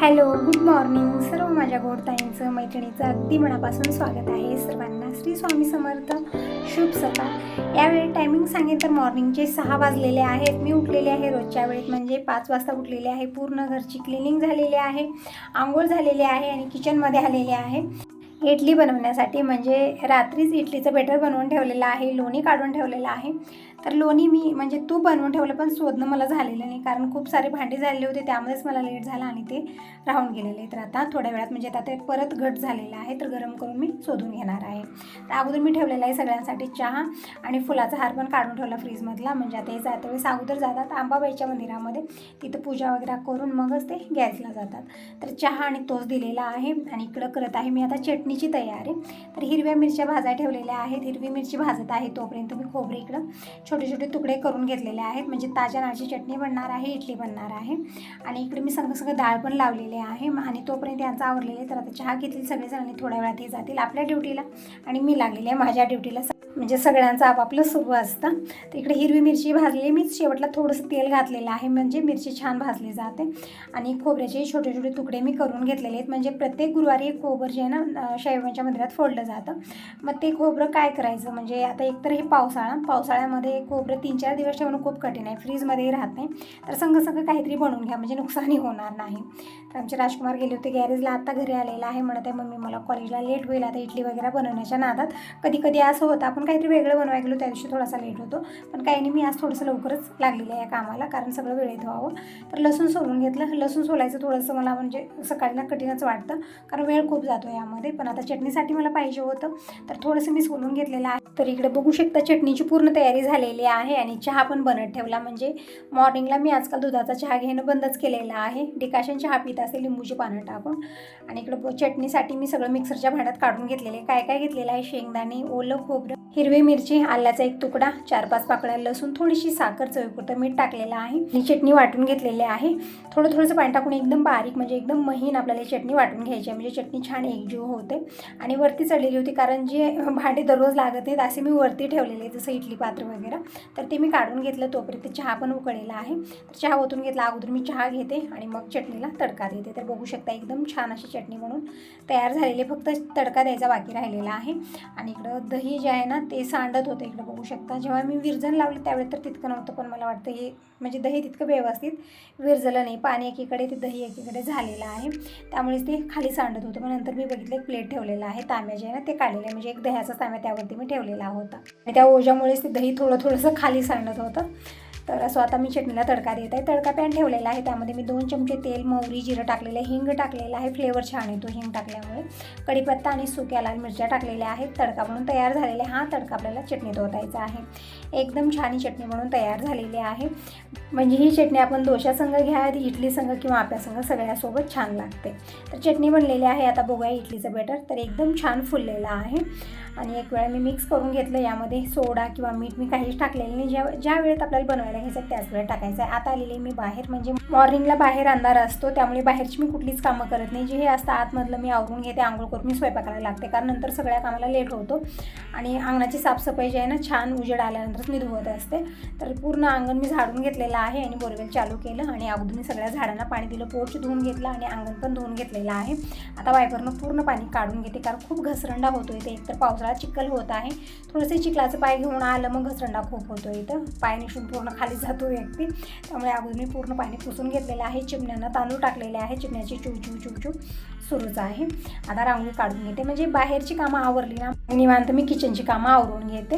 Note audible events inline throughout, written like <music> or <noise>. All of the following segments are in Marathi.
Hello good morning. सर्व माझ्या गोडताईंचं मैत्रिणीचं अगदी मनापासून स्वागत आहे सर्वांना. श्री स्वामी समर्थ. शुभ सकाळ. यावेळी टायमिंग सांगेन तर मॉर्निंगचे सहा वाजलेले आहेत. मी उठलेले आहे रोजच्या वेळेत म्हणजे पाच वाजता उठलेले आहे. पूर्ण घरची क्लिनिंग झालेली आहे. आंघोळ झालेली आहे आणि किचनमध्ये आलेले आहे. इडली बनवण्यासाठी म्हणजे रात्रीच इडलीचं बेटर बनवून ठेवलेलं आहे. लोणी काढून ठेवलेलं आहे. तर लोणी मी म्हणजे तूप बनवून ठेवलं पण शोधणं मला झालेलं नाही. कारण खूप सारे भांडे झालेले होते त्यामुळेच मला लेट झाला आणि ते राहून गेलेले तर आता थोड्या वेळात म्हणजे आता ते परत घट झालेलं आहे तर गरम करून मी शोधून घेणार आहे. तर अगोदर मी ठेवलेला आहे सगळ्यांसाठी चहा आणि फुलाचा हार पण काढून ठेवला फ्रीजमधला. म्हणजे आता हे जाते वेळेस अगोदर जातात आंबाबाईच्या मंदिरामध्ये. तिथं पूजा वगैरे करून मगच ते गॅसला जातात. तर चहा आणि तोच दिलेला आहे आणि इकडं करत आहे मी आता चटणीची तयारी. तर हिरव्या मिरच्या भाज्या ठेवलेल्या आहेत. हिरवी मिरची भाजत आहे तोपर्यंत मी खोबरे इकडं छोटे छोटे तुकडे करून घेतलेले आहेत. म्हणजे ताज्या नाळची चटणी बनणार आहे इडली बनणार आहे. आणि इकडे मी सगळं सगळं डाळ पण लावलेले आहे. आणि तोपर्यंत यांचा आवरलेले तर आता चहा घेतील सगळेजणांनी थोड्या वेळात हे जातील आपल्या ड्युटीला. आणि मी लागलेली आहे माझ्या ड्युटीला. म्हणजे सगळ्यांचं आपापलं सुरू असतं. तर इकडे हिरवी मिरची भाजली मी शेवटला थोडंसं तेल घातलेलं आहे. म्हणजे मिरची छान भाजली जाते. आणि खोबऱ्याचे छोटे छोटे तुकडे मी करून घेतलेले आहेत. म्हणजे प्रत्येक गुरुवारी एक खोबर जे आहे ना शैवांच्या मंदिरात फोडलं जातं. मग ते खोबरं काय करायचं? म्हणजे आता एकतर हे पावसाळा. पावसाळ्यामध्ये खोबरं तीन चार दिवस ठेवणं खूप कठीण आहे. फ्रीजमध्येही राहत नाही. तर संग संग काहीतरी बनवून घ्या. म्हणजे नुकसानही होणार नाही. तर आमचे राजकुमार गेले होते गॅरेजला. आत्ता घरी आलेला आहे. म्हणत आहे मम्मी मला कॉलेजला लेट होईल. आता इडली वगैरे बनवण्याच्या नादात कधी कधी असं होतं आपण काहीतरी वेगळं बनवाय गेलो त्या दिवशी थोडासा लेट होतो. पण काही नाही मी आज थोडंसं लवकरच लागलेलं आहे या कामाला कारण सगळं वेळेत व्हावं तर लसूण सोलून घेतलं. लसूण सोलायचं थोडंसं मला म्हणजे सकाळी ना कठीणच वाटतं कारण वेळ खूप जातो यामध्ये. पण आता चटणीसाठी मला पाहिजे होतं तर थोडंसं मी सोलून घेतलेलं आहे. तर इकडे बघू शकता चटणीची पूर्ण तयारी झालेली आहे आणि चहा पण बनत ठेवला. म्हणजे मॉर्निंगला मी आजकाल दुधाचा चहा घेणं बंदच केलेलं आहे. डिकाशन चहा पित असेल लिंबूची पानं टाकून. आणि इकडं चटणीसाठी मी सगळं मिक्सरच्या भांड्यात काढून घेतलेले. काय काय घेतलेलं आहे? शेंगदाणे ओलं खोबरं हिरवी मिरची आल्याचा एक तुकडा चार पाच पाकळ्या लसूण थोडीशी साखर चवीपुरतं मीठ टाकलेलं आहे. ही चटणी वाटून घेतलेली आहे. थोडं थोडंसं पाणी टाकून एकदम बारीक म्हणजे एकदम महीन आपल्याला चटणी वाटून घ्यायची आहे. म्हणजे चटणी छान एकजीव होते. आणि वरती चढलेली होती कारण जे भांडे दररोज लागत नाहीत असे मी वरती ठेवलेले जसं इडली पात्र वगैरे. तर ते मी काढून घेतलं तोपर्यंत चहा पण उकळलेला आहे. तर चहा ओतून घेतला अगोदर मी चहा घेते आणि मग चटणीला तडका देते तर बघू शकता. एकदम छान अशी चटणी म्हणून तयार झालेली फक्त तडका द्यायचा बाकी राहिलेला आहे. आणि इकडं दही जे आहे ना ते सांडत होतं इकडं बघू शकता. जेव्हा मी विरजन लावलं त्यावेळेस तर तितकं नव्हतं पण मला वाटतं हे म्हणजे दही तितकं व्यवस्थित विरजलं नाही. पाणी एकीकडे ते दही एकीकडे झालेलं आहे. त्यामुळेच ते खाली सांडत होतं. पण नंतर मी बघितलं एक प्लेट ठेवलेलं आहे. तांब्या जे आहे ना ते काढलेलं आहे. म्हणजे एक दह्याचा तांब्या त्यावरती मी ठेवलेला होता. आणि त्या ओझ्यामुळेच ते दही थोडं थोडंसं खाली सांडत होतं. तर असं आता मी चटणीला तडका देत आहे. तडका पॅन ठेवलेला आहे. त्यामध्ये मी दोन चमचे तेल मोहरी जिरं टाकलेलं आहे. हिंग टाकलेलं आहे. फ्लेवर छान येतो हिंग टाकल्यामुळे. कढीपत्ता आणि सुक्या लाल मिरच्या टाकलेल्या आहेत. तडका म्हणून तयार झालेला आहे. हा तडका आपल्याला चटणीत ओतायचा आहे. एकदम छान ही चटणी म्हणून तयार झालेली आहे. म्हणजे ही चटणी आपण दोशासंग घ्या इडली संग किंवा आप्यासंग सगळ्यासोबत छान लागते. तर चटणी बनलेली आहे. आता बघूया इडलीचं बेटर तर एकदम छान फुललेलं आहे. आणि एक वेळा मी मिक्स करून घेतलं. यामध्ये सोडा किंवा मीठ मी काहीच टाकलेलं नाही. ज्या ज्या वेळेत आपल्याला बनवायला घ्यायचं त्याच वेळेला टाकायचं आहे. आता आलेली मी बाहेर म्हणजे मॉर्निंगला बाहेर अंधार असतो त्यामुळे बाहेरची मी कुठलीच कामं करत नाही. जे हे असतं आतमधलं मी आवरून घेते आंघोळ करून मी स्वयंपाकाला लागते कारण नंतर सगळ्या कामाला लेट होतो. आणि अंगणाची साफसफाई जी आहे ना छान उजेड आल्यानंतरच मी धुवत असते. तर पूर्ण अंगण मी झाडून घेतलेलं आहे आणि बोरवेल चालू केलं आणि अगोदर मी सगळ्या झाडांना पाणी दिलं पोर्च धुवून घेतलं आणि अंगण पण धुवून घेतलेलं आहे. आता वायपरनं पूर्ण पाणी काढून घेते कारण खूप घसरंडा होतो इथे. एकतर पावसाळा चिखल होत आहे. थोडंसं चिखलाचं पाय घेऊन आलं मग घसरंडा खूप होतो इथं. पाय निशून पूर्ण खाली जातो व्यक्ती. त्यामुळे अगोदर मी पूर्ण पाणी पुसून घेतलेलं आहे. चिमण्यानं तांदूळ टाकलेले आहे. चिमण्याची चू चू चू चू सुरूच आहे. आता रांगोळी काढून घेते. म्हणजे बाहेरची कामं आवरली ना निवांत मी किचनची कामं आवरून घेते.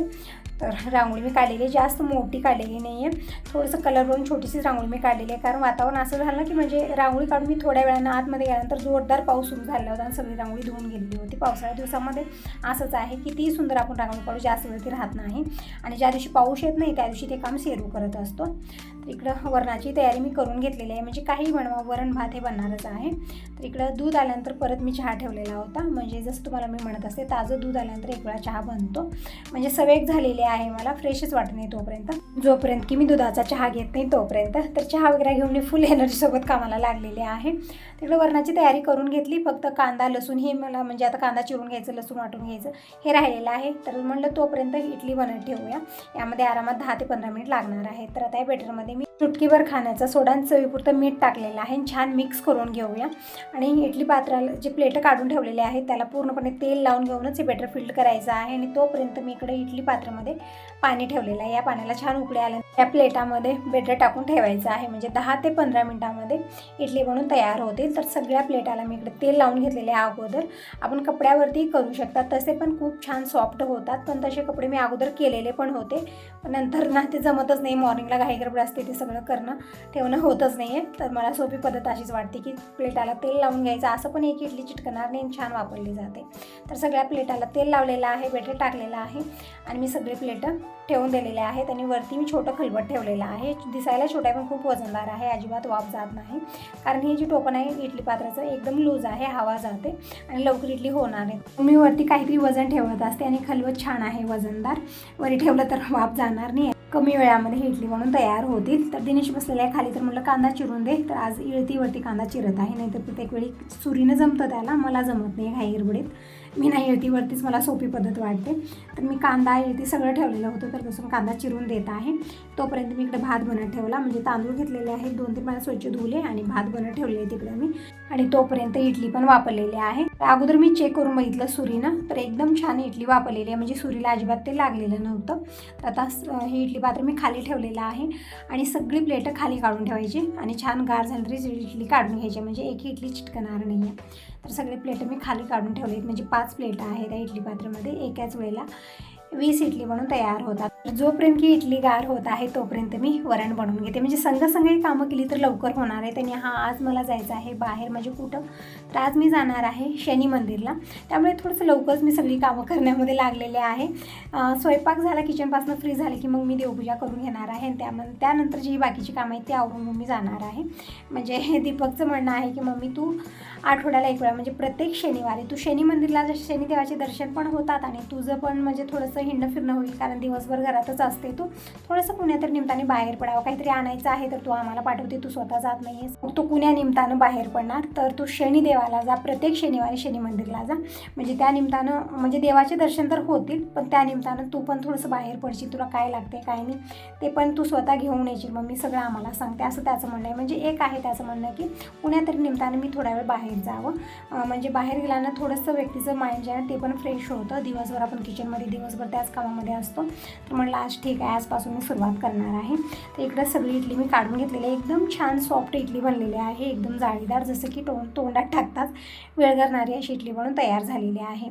तर रांगोळी मी काढलेली आहे. जास्त मोठी काढलेली नाही आहे थोडंसं कलर करून छोटीशीच रांगोळी मी काढलेली आहे. कारण वातावरण असं झालं की म्हणजे रांगोळी काढून मी थोड्या वेळानं आतमध्ये गेल्यानंतर जोरदार पाऊस सुरू झाला होता आणि सगळी रांगोळी धुवून गेलेली होती. पावसाळ्या दिवसामध्ये असंच आहे की ती सुंदर आपण रांगोळी काढू जास्त वेळ ती राहत नाही. आणि ज्या दिवशी पाऊस येत नाही त्या दिवशी ते काम सेरू करत असतो. इकडं वरणाची तयारी मी करून घेतलेली आहे. म्हणजे काही बनवा वरण भात हे बनणारच आहे. तर इकडं दूध आल्यानंतर परत मी चहा ठेवलेला होता. म्हणजे जसं तुम्हाला मी म्हणत असते ताजं दूध आल्यानंतर एक वेळा चहा बनतो. म्हणजे सवेक झालेली आहे मला फ्रेशच वाटत नाही तोपर्यंत. जोपर्यंत की मी दुधाचा चहा घेत नाही तोपर्यंत. तर चहा वगैरे घेऊन मी फुल एनर्जीसोबत कामाला लागलेले आहे. तिकडं वरणाची तयारी करून घेतली. फक्त कांदा लसूण हे मला म्हणजे आता कांदा चिरून घ्यायचं लसूण वाटून घ्यायचं हे राहिलेलं आहे. तर म्हणलं तोपर्यंत इडली बनत ठेवूया. यामध्ये आरामात दहा ते पंधरा मिनिट लागणार आहे. तर आता या बेटरमध्ये मी चुटकीभर खाण्याचा सोडा आणि चवीपुरतं मीठ टाकलेलं आहे. आणि छान मिक्स करून घेऊया. आणि इडली पात्राला जे प्लेटं काढून ठेवलेले आहेत त्याला पूर्णपणे तेल लावून घेऊनच हे बेटर फिल्ड करायचं आहे. आणि तोपर्यंत मी इकडे इडली पात्रामध्ये पाणी ठेवलेलं आहे. या पाण्याला छान उकळे आल्या त्या प्लेटामध्ये बेटर टाकून ठेवायचं आहे. म्हणजे दहा ते पंधरा मिनटामध्ये इडली बनून तयार होतील. तर सगळ्या प्लेटाला मी इकडे तेल लावून घेतलेले आहे अगोदर. आपण कपड्यावरती करू शकता. तसे पण खूप छान सॉफ्ट होतात. पण तसे कपडे मी अगोदर केलेले पण होते. पण नंतर ना ते जमतच नाही. मॉर्निंगला घाई गडबड असते. ते सगळं करणं ठेवणं होतच नाही आहे तर मला सोपी पद्धत अशीच वाटते की प्लेटाला तेल लावून घ्यायचं. असं पण एक इडली चिटकणार नाही आणि छान वापरली जाते. तर सगळ्या प्लेटाला तेल लावलेलं आहे बेटर टाकलेलं आहे आणि मी सगळे प्लेटं ठेवून दिलेले आहेत आणि वरती मी छोटं खलबट ठेवलेलं आहे. दिसायला छोटं आहे पण खूप वजनदार आहे. अजिबात वाफ जात नाही. कारण ही जी टोपण आहे इडली पात्राचं एकदम लूज आहे हवा जाते आणि लवकर इडली होणार आहे मी वरती काहीतरी वजन ठेवत असते आणि खलबत छान आहे वजनदार. वरी ठेवलं तर वाफ जाणार नाही. कमी वेळामध्ये ही इडली म्हणून तयार होतील. तर दिनेश बसलेला आहे खाली तर म्हटलं कांदा चिरून दे. तर आज इळतीवरती कांदा चिरत आहे नाहीतर प्रत्येक वेळी सुरीनं जमतं त्याला. मला जमत नाही घाई गडबडीत. मी नाही इळतीवरतीच मला सोपी पद्धत वाटते. तर मी कांदा इळती सगळं ठेवलेलं होतं तर बसून कांदा चिरून देत आहे. तोपर्यंत मी इकडे भात बनत ठेवला. म्हणजे तांदूळ घेतलेले आहेत दोन तीन मला स्वच्छ धुवले आणि भात बनत ठेवले तिकडे मी. आणि तोपर्यंत इडली पण वापरलेली आहे. तर अगोदर मी चेक करून बघितलं सुरीनं तर एकदम छान इडली वापरलेली आहे. म्हणजे सुरीला अजिबात ते लागलेलं नव्हतं. तर आता हे इडली पात्र मी खाली ठेवलेलं आहे. आणि सगळी प्लेटं खाली काढून ठेवायची आणि छान गार झाली तरी इडली काढून घ्यायची. म्हणजे एक इडली चिटकणार नाही आहे तर सगळे प्लेटं मी खाली काढून ठेवले आहेत म्हणजे पाच प्लेटं आहेत त्या इडली पात्रामध्ये एकाच वेळेला. वीस इडली बनून तयार होतात. जोपर्यंत की इडली गार होत आहे तोपर्यंत मी वरण बनवून घेते. म्हणजे संघ संघ ही कामं केली तर लवकर होणार आहे. आणि हा आज मला जायचं आहे बाहेर म्हणजे कुठं? तर आज मी जाणार आहे शनी मंदिरला. त्यामुळे थोडंसं लवकरच मी सगळी कामं <laughs> करण्यामध्ये लागलेले आहे. स्वयंपाक झाला किचनपासून फ्री झाले की मग मी देवपूजा करून घेणार आहे. आणि त्यानंतर जी बाकीची कामं आहेत ती आवरून मग मी जाणार आहे. म्हणजे दीपकचं म्हणणं आहे की मम्मी तू आठवड्याला एक वेळा म्हणजे प्रत्येक शनिवारी. तू शनी मंदिरला जसे शनिदेवाचे दर्शन पण होतात आणि तुझं पण म्हणजे थोडंसं हिंडणं फिरणं होईल कारण दिवसभर घरातच असते तू. थोडंसं कुण्यातरी निमताने बाहेर पडावं. काहीतरी आणायचं आहे तर तू आम्हाला पाठवते तू स्वतः जात नाही मग तू कुण्या निमतानं बाहेर पडणार तर तू शनिदेवाला जा प्रत्येक शनिवारी शनी मंदिरला जा. म्हणजे त्या निमतानं म्हणजे देवाचे दर्शन तर होतील पण त्या निमतानं तू पण थोडंसं बाहेर पडशील तुला काय लागते काय नाही ते पण तू स्वतः घेऊन येशील. मग मी सगळं आम्हाला सांगते असं त्याचं म्हणणं आहे. म्हणजे एक आहे त्याचं म्हणणं की पुण्यातरी निमतानं मी थोडा वेळ बाहेर जावं. म्हणजे बाहेर गेल्यानं थोडंसं व्यक्तीचं माइंड जे आहे ते पण फ्रेश होतं. दिवसभर आपण किचनमध्ये दिवसभर त्याच कामामध्ये असतो. तर म्हणलं आज ठीक आहे आजपासून मी सुरुवात करणार आहे. तर इकडं सगळी इडली मी काढून घेतलेली आहे. एकदम छान सॉफ्ट इडली बनलेली आहे. एकदम जाळीदार जसं की तोंड तोंडात टाकतात. वेळ करणारी अशी इडली बनून तयार झालेली आहे.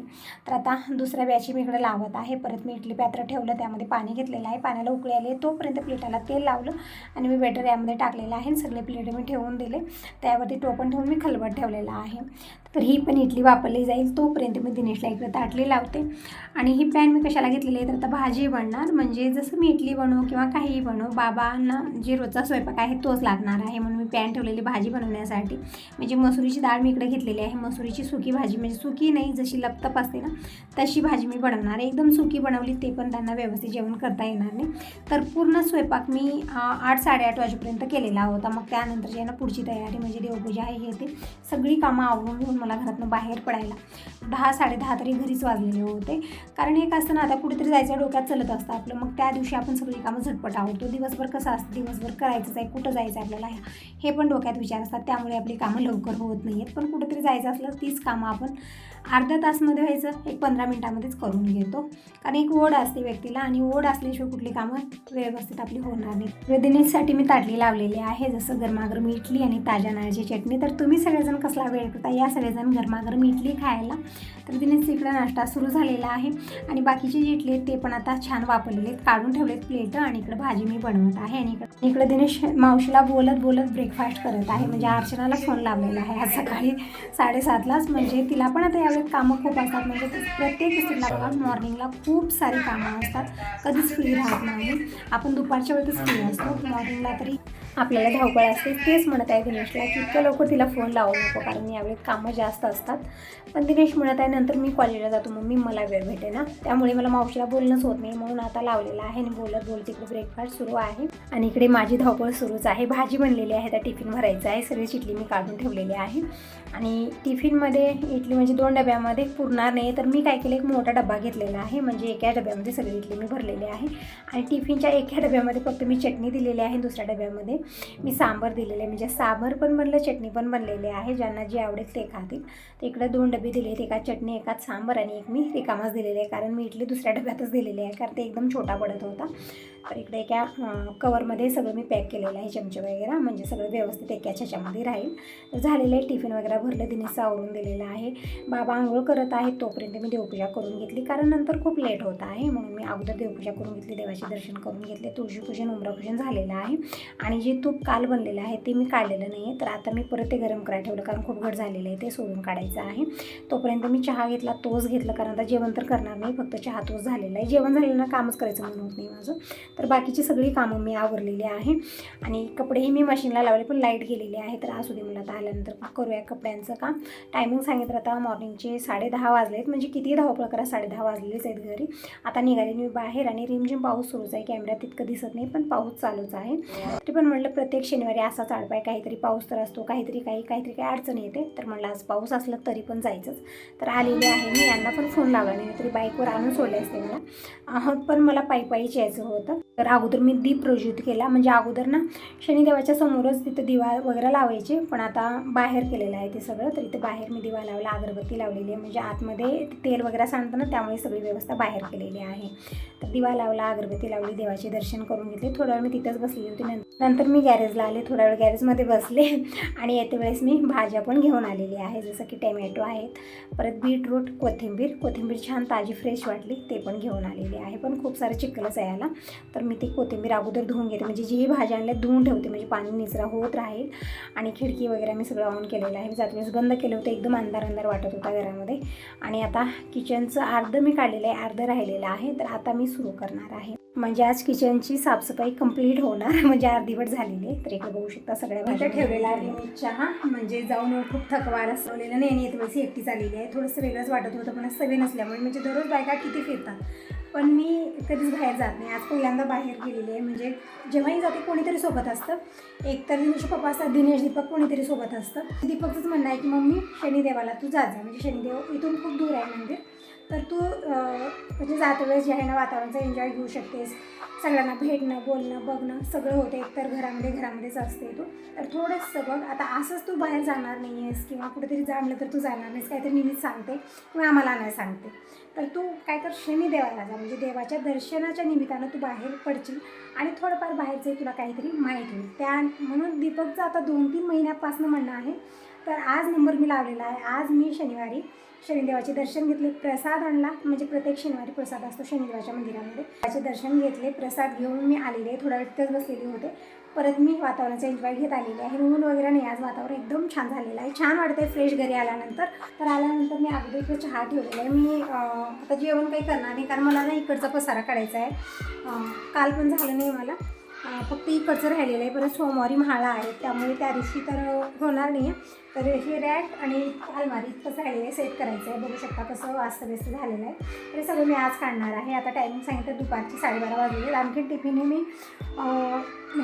तर आता दुसऱ्या बॅची मी इकडे लावत आहे. परत मी इडली पात्र ठेवलं त्यामध्ये पाणी घेतलेलं आहे. पाण्याला उकळी आली तोपर्यंत प्लेटाला तेल लावलं आणि मी बेटर यामध्ये टाकलेलं आहे. आणि सगळे प्लेट मी ठेवून दिले. त्यावरती टोपण ठेवून मी खलबट ठेवलेलं आहे. तर ही पण इडली वापरली जाईल. तोपर्यंत मी दिनेशला इकडे ताटली लावते. आणि ही पॅन मी कशाला घेतलेली आहे? तर आता भाजी बनणार. म्हणजे जसं मी इडली बनवू किंवा काहीही बनवू बाबांना जे रोजचा स्वयंपाक आहे तोच लागणार आहे म्हणून मी पॅन ठेवलेली भाजी बनवण्यासाठी. म्हणजे मसुरीची डाळ मी इकडे घेतलेली आहे. मसुरीची सुकी भाजी. म्हणजे सुकी नाही जशी लपतप असते ना तशी भाजी मी बनवणार आहे. एकदम सुकी बनवली ते पण त्यांना व्यवस्थित जेवण करता येणार नाही. तर पूर्ण स्वयंपाक मी आठ साडेआठ वाजेपर्यंत केलेला होता. मग त्यानंतर जे आहे ना पुढची तयारी म्हणजे देवपूजा आहे हे ते सगळी कामं आवरून घेऊन मला घरातनं बाहेर पडायला. दहा साडेदहा तरी घरीच वाजलेले होते. कारण एक असतं ना आता कुठेतरी जायचं डोक्यात चलत असतं आपलं. मग त्या दिवशी आपण सगळी कामं झटपट आवडतो दिवसभर कसं असतं? दिवसभर करायचंच आहे. कुठं जायचं आहे आपल्याला हे पण डोक्यात विचार असतात. त्यामुळे आपली कामं लवकर होत नाही आहेत पण कुठेतरी जायचं असलं तीच कामं आपण अर्ध्या तासमध्ये व्हायचं एक पंधरा मिनटामध्येच करून घेतो. कारण एक ओढ असते व्यक्तीला आणि ओढ असल्याशिवाय कुठली कामं व्यवस्थित आपली होणार नाही दिनेशसाठी मी ताटली लावलेली आहे जसं गरमागरम इडली आणि ताज्या नारळाची चटणी. तर तुम्ही सगळेजण कसला वेळ करता या सगळेजण गरमागरम इडली खायला. तर दिनेश इकडं नाश्ता सुरू झालेला आहे. आणि बाकीचे जे इडली आहेत ते पण आता छान वापरलेले आहेत. काढून ठेवलेत प्लेट आणि इकडे भाजी मी बनवत आहे. आणि इकडं इकडे दिनेश मावशीला बोलत बोलत ब्रेकफास्ट करत आहे. म्हणजे अर्चनाला फोन लावलेला आहे आज सकाळी साडेसातलाच. म्हणजे तिला पण आता यावेळेत कामं खूप असतात. म्हणजे प्रत्येक स्त्रीला बघा मॉर्निंगला खूप सारी कामं असतात. कधीच फ्री राहत नाही. आपण दुपारच्या वेळेतच फ्री असतो. मॉर्निंगला तरी आपल्याला धावपळ असते. तेच म्हणत आहे दिनेशला की इतक्या लवकर तिला फोन लावू नको कारण यावेळी कामं जास्त असतात. पण दिनेश म्हणत आहे नंतर मी कॉलेजला जातो. मम्मी मला वेळ भेटे ना त्यामुळे मला मावशीला बोलणंच होत नाही. म्हणून आता लावलेलं आहे आणि बोलत बोलत इकडे ब्रेकफास्ट सुरू आहे. आणि इकडे माझी धावपळ सुरूच आहे. भाजी बनलेली आहे. त्या टिफिन भरायचं आहे. सगळी चिटली मी काढून ठेवलेली आहे. आणि टिफिनमध्ये इडली म्हणजे दोन डब्यामध्ये पुरणार नाही. तर मी काय केलं एक मोठा डबा घेतलेला आहे. म्हणजे एका डब्यामध्ये सगळी इडली मी भरलेली आहे. आणि टिफिनच्या एका डब्यामध्ये फक्त मी चटणी दिलेली आहे दुसऱ्या डब्यामध्ये. मी सांबर दिलेले आहे. म्हणजे सांबर पण बनलं चटणी पण बनलेली आहे. ज्यांना जे आवडेल ते खातील. तर इकडे दोन डबे दिले आहेत. एका चटणी एकाच सांबर आणि एक मी रिकामाच दिलेले आहे. कारण मी इडली दुसऱ्या डब्यातच दिलेली आहे. कारण ते एकदम छोटा पडत होता. तर इकडे एका कवरमध्ये सगळं मी पॅक केलेलं आहे. चमचे वगैरे. म्हणजे सगळं व्यवस्थित एकाच ह्याच्यामध्ये राहील. तर झालेलं आहे. टिफिन वगैरे भरलं. दिनेशचं आवरून दिलेलं आहे. बाबा आंघोळ करत आहेत तोपर्यंत मी देवपूजा करून घेतली. कारण नंतर खूप लेट होत आहे म्हणून मी अगोदर देवपूजा करून घेतली देवाचे दर्शन करून घेतले. तुळशीपूजन उमरापूजन झालेलं आहे. आणि जे तूप काल बनलेलं आहे ते मी काढलेलं नाही आहे तर आता मी परत ते गरम करायला ठेवलं कारण खूप घट झालेलं आहे ते सोडून काढायचं आहे. तोपर्यंत मी चहा घेतला तोच घेतला कारण आता जेवण तर करणार नाही फक्त चहा तोच झालेला आहे. जेवण झालेलं ना कामच करायचं म्हणून होत नाही माझं. तर बाकीची सगळी कामं मी आवरलेली आहे. आणि कपडेही मी मशीनला लावले पण लाइट गेलेली आहे. तर असू दे मला आता आल्यानंतर करूया कपड्यांचं काम. टायमिंग सांगितलं आता मॉर्निंग जे साडेदहा वाजले आहेत म्हणजे किती धावपळ करा साडे दहा वाजलेलेच आहेत घरी. आता निघाले मी बाहेर आणि रिमझिम पाऊस सुरूच आहे. कॅमेऱ्यात तितकं दिसत नाही पण पाऊस चालूच आहे. तरी पण म्हटलं प्रत्येक शनिवारी असाच आडपाय काहीतरी पाऊस तर असतो काहीतरी काही काहीतरी काही अडचण येते. तर म्हटलं आज पाऊस असला तरी पण जायचंच. तर आलेली आहे मी यांना पण फोन लावला. नाही तरी बाईकवर आणून सोडले असते मला. पण मला पायी पायीच यायचं होतं. तर अगोदर मी दीप प्रज्वलित केला. म्हणजे अगोदर ना शनिदेवाच्या समोरच तिथं दिवा वगैरे लावायचे. पण आता बाहेर केलेलं आहे ते सगळं. तर इथं बाहेर मी दिवा लावला अगरबत्ती लावलेली आहे. म्हणजे आतमध्ये तेल वगैरे सांगतं ना त्यामुळे सगळी व्यवस्था बाहेर केलेली आहे. तर दिवा लावला अगरबत्ती लावली देवाचे दर्शन करून घेतले. थोडा वेळ मी तिथंच बसलेली होती. नंतर नंतर मी गॅरेजला आले. थोडा वेळ गॅरेजमध्ये बसले. <laughs> आणि येते वेळेस मी भाज्या पण घेऊन आलेली आहे. जसं की टॅमॅटो आहेत. परत बीटरूट कोथिंबीर. कोथिंबीर छान ताजी फ्रेश वाटली. ते पण घेऊन आलेली आहे. पण खूप सारं चिखलच आहे याला. तर मी ती कोथिंबीर अगोदर धुवून घेते. म्हणजे जी भाज्या आणल्या धुवून ठेवते. म्हणजे पाणी निचरा होत राहील आणि खिडकी वगैरे मी सगळं ऑन केलेलं आहे. जात वेळेस बंद केलं होतं एकदम अंधार अंधार वाटत होता घरामध्ये. आणि आता किचनचं अर्धं मी काढलेलं आहे अर्धं राहिलेलं आहे. तर आता मी सुरू करणार आहे. म्हणजे आज किचनची साफसफाई कंप्लीट होणार. <laughs> म्हणजे अर्धीवट झालेली आहे. तर इकडे बघू शकता सगळ्या भाज्या. ठेवलेला आहे मी चहा म्हणजे जाऊन खूप थकवा रसवलेला नाही आणि येत वेळेस एकटी चाललेली आहे. थोडंसं वेगळंच वाटत होतं पण सवय नसल्यामुळे. म्हणजे दररोज बायका किती फिरतात. पण मी कधीच बाहेर जात नाही. आज पहिल्यांदा बाहेर गेलेली आहे. म्हणजे जेव्हाही जाते कोणीतरी सोबत असतं. एक तर दिनेश पप्पा असतात दिनेश दीपक कोणीतरी सोबत असतं. दीपकचंच म्हणणं आहे की मम्मी शनिदेवाला तू जा. म्हणजे शनिदेव इथून खूप दूर आहे मंदिर. तर तू म्हणजे जाते वेळेस जे आहे ना वातावरणाचा एन्जॉय घेऊ शकतेस. सगळ्यांना भेटणं बोलणं बघणं सगळं होतं. एकतर घरामध्ये घरामध्येच असते तू. तर थोडंसं बघ आता असंच तू बाहेर जाणार नाही आहेस किंवा कुठेतरी जाणलं तर तू जाणार नाहीस. काहीतरी नेहमीच सांगते किंवा आम्हाला नाही सांगते. तर तू काय कर शनी देवाला जा. म्हणजे देवाच्या दर्शनाच्या निमित्तानं तू बाहेर पडशील आणि थोडंफार बाहेरचं तुला काहीतरी माहीत होईल. त्या म्हणून दीपकचं आता दोन तीन महिन्यापासून म्हणणं आहे. तर आज नंबर मी लावलेला आहे. आज मी शनिवारी शनिदेवाचे दर्शन घेतले प्रसाद आणला. म्हणजे प्रत्येक शनिवारी प्रसाद असतो शनिदेवाच्या मंदिरामध्ये. त्याचे दर्शन घेतले प्रसाद घेऊन मी आलेले. थोडा वेळ तिथेच बसलेले होते. परत मी वातावरणाचा एन्जॉय घेत आलेली आहे. ऊन वगैरे नाही. आज वातावरण एकदम छान झालेलं आहे. छान वाटतंय फ्रेश घरी आल्यानंतर. तर आल्यानंतर मी अगोदर इकडे चहा ठेवलेला आहे. मी आता जेवण काही करणार नाही कारण मला ना इकडचा पसारा काढायचा आहे. काल पण झालं नाही मला. फक्त इकडचं राहिलेलं आहे. परत सोमवारी म्हाळा आहे. त्यामुळे त्या दिवशी तर होणार नाही तर हे रॅक आणि अलमारी कसं राहिलेलं आहे. सेट करायचं आहे बघू शकता कसं वास्तव्यस्त झालेलं आहे. तर सगळं मी आज काढणार आहे. आता टायमिंग सांगितलं दुपारची साडेबारा वाजलेली. आहेत. आणखी टिफिनही मी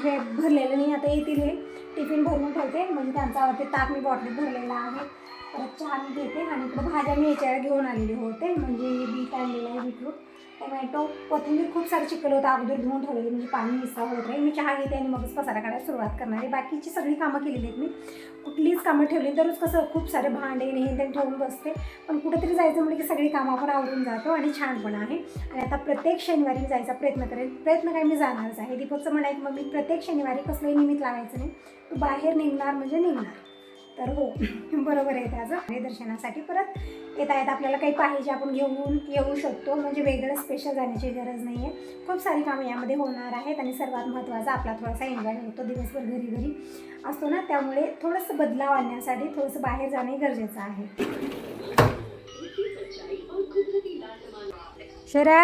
हे भरलेलं नाही. आता येतील हे. टिफिन भरून ठेवते. म्हणजे त्यांचा ते ताक मी बॉटलीत भरलेला आहे. परत चहा मी घेते. आणि इकडं भाज्या मी याच्यावर घेऊन आलेले होते. म्हणजे बीट आणलेलं आहे बीटरूट. टोमॅटो कोथिंबीर खूप सारं चिकलं होतं. अगोदर धुवून ठेवलेली म्हणजे पाणी मिसळ होत नाही मी चहा घेते आणि मगच पसारा काढायला सुरुवात करणार आहे. बाकीची सगळी कामं केलेली आहेत मी. कुठलीच कामं ठेवली दररोज कसं खूप सारे भांडे नेहमी ते ठेवून बसते. पण कुठेतरी जायचं म्हणजे की सगळी कामं आपण आवरून जातो आणि छान पण आहे. आणि आता प्रत्येक शनिवारी जायचा प्रयत्न करेल प्रयत्न काय मी जाणारच आहे. दीपकचं म्हणणं आहे मग मी प्रत्येक शनिवारी कसलंही निमित्त लावायचं नाही. तू बाहेर निघणार म्हणजे निघणार. तर हो <laughs> बरोबर आहे त्याचं. आणि दर्शनासाठी परत येता येत आपल्याला काही पाहिजे आपण घेऊन येऊ शकतो. म्हणजे वेगळं स्पेशल जाण्याची गरज नाही आहे खूप सारी कामं यामध्ये होणार आहेत आणि सर्वात महत्त्वाचा आपला थोडासा एन्जॉय होतो. दिवसभर घरी घरी असतो ना त्यामुळे थोडंसं बदलाव आणण्यासाठी थोडंसं बाहेर जाणे गरजेचं आहे. शरा